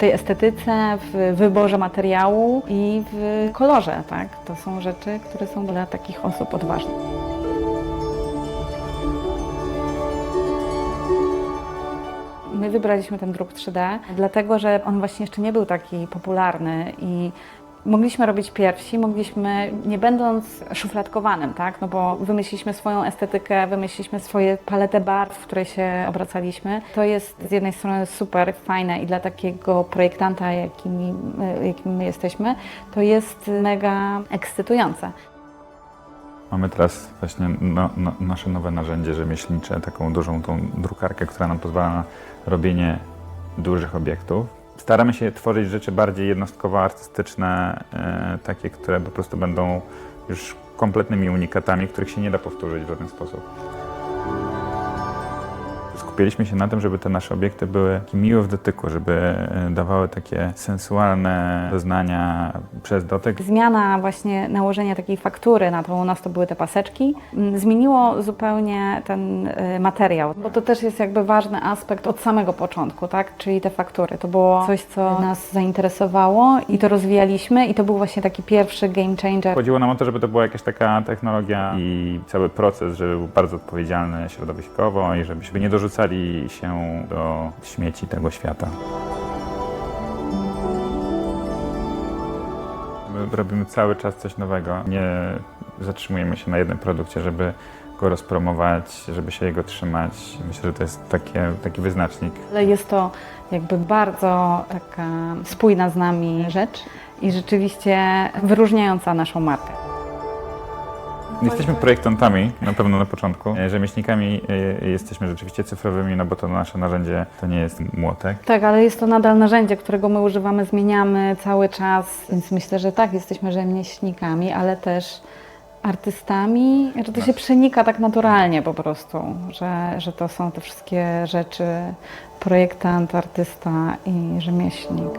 tej estetyce, w wyborze materiału i w kolorze, tak? To są rzeczy, które są dla takich osób odważnych. My wybraliśmy ten druk 3D, dlatego że on właśnie jeszcze nie był taki popularny i mogliśmy robić pierwsi, mogliśmy, nie będąc szufladkowanym, tak? No bo wymyśliliśmy swoją estetykę, wymyśliliśmy swoje paletę barw, w której się obracaliśmy. To jest z jednej strony super fajne i dla takiego projektanta, jakimi, jakim my jesteśmy, to jest mega ekscytujące. Mamy teraz właśnie no, no, nasze nowe narzędzie rzemieślnicze, taką dużą tą drukarkę, która nam pozwala na robienie dużych obiektów. Staramy się tworzyć rzeczy bardziej jednostkowo artystyczne, e, takie, które po prostu będą już kompletnymi unikatami, których się nie da powtórzyć w żaden sposób. Skupiliśmy się na tym, żeby te nasze obiekty były miłe w dotyku, żeby e, dawały takie sensualne doznania przez dotyk. Zmiana właśnie nałożenia takiej faktury na to, u nas to były te paseczki, m, zmieniło zupełnie ten y, materiał, bo to też jest jakby ważny aspekt od samego początku, tak? Czyli te faktury. To było coś, co nas zainteresowało i to rozwijaliśmy i to był właśnie taki pierwszy game changer. Chodziło nam o to, żeby to była jakaś taka technologia i cały proces, żeby był bardzo odpowiedzialny środowiskowo i żebyśmy nie dorzucali się do śmieci tego świata. My robimy cały czas coś nowego. Nie zatrzymujemy się na jednym produkcie, żeby go rozpromować, żeby się jego trzymać. Myślę, że to jest takie, taki wyznacznik. Ale jest to jakby bardzo taka spójna z nami rzecz i rzeczywiście wyróżniająca naszą markę. Jesteśmy projektantami, na pewno na początku. E, Rzemieślnikami e, jesteśmy rzeczywiście cyfrowymi, no bo to nasze narzędzie to nie jest młotek. Tak, ale jest to nadal narzędzie, którego my używamy, zmieniamy cały czas, więc myślę, że tak, jesteśmy rzemieślnikami, ale też artystami, że to się przenika tak naturalnie po prostu, że, że to są te wszystkie rzeczy projektant, artysta i rzemieślnik.